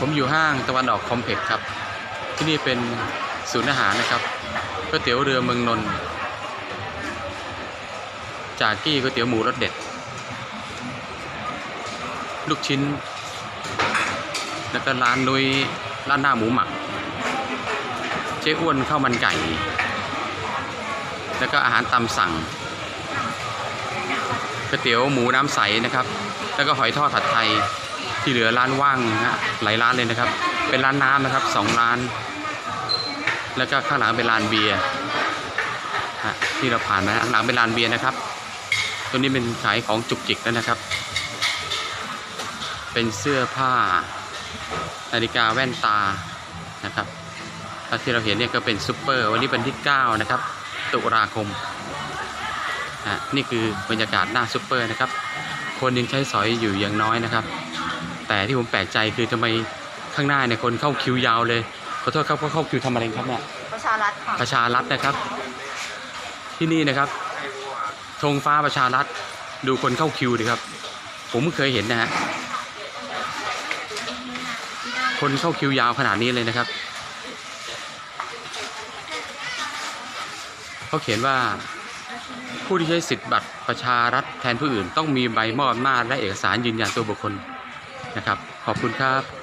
ผมอยู่ห้างตะวันออกคอมเพล็กซ์ครับ ที่นี่เป็นศูนย์อาหารนะครับก๋วยเตี๋ยวเรือเมืองนนท์จากกี้ก๋วยเตี๋ยวหมูรสเด็ด ลูกชิ้น แล้วก็ร้านนุ้ยร้านหน้าหมูหมัก เจ๊อ้วนข้าวมันไก่ แล้วก็อาหารตามสั่งก๋วยเตี๋ยวหมูน้ำใสนะครับ แล้วก็หอยทอดผัดไทย ที่เหลือร้านว่างนะฮะหลายร้านเลยนะครับ เป็นร้านน้ำนะครับสองร้าน แล้วก็ข้างหลังเป็นร้านเบียร์ฮะที่เราผ่านมาข้างหลังเป็นร้านเบียร์นะครับ ตัวนี้เป็นขายของจุกจิกแล้วนะครับ เป็นเสื้อผ้า นาฬิกาแว่นตานะครับแล้วที่เราเห็นเนี่ยก็เป็นซูเปอร์วันนี้เป็นที่ 9 นะครับ ตุลาคมอะนี่คือบรรยากาศหน้าซูเปอร์นะครับ คนยังใช้สอยอยู่อย่างน้อยนะครับ แต่ที่ผมแปลกใจคือทำไมข้างหน้าเนี่ยคนเข้าคิวยาวเลยขอโทษครับเขาเข้าคิวทำอะไรครับเนี่ยประชารัฐค่ะประชารัฐนะครับ ที่นี่นะครับธงฟ้าประชารัฐดูคนเข้าคิวดิครับ ผมเพิ่งเคยเห็นนะฮะคนเข้าคิวยาวขนาดนี้เลยนะครับเขาเขียนว่าผู้ที่ใช้สิทธิ์บัตรประชารัฐแทนผู้อื่น ต้องมีใบมอบอำนาจและเอกสารยืนยันตัวบุคคล นะครับ ขอบคุณครับ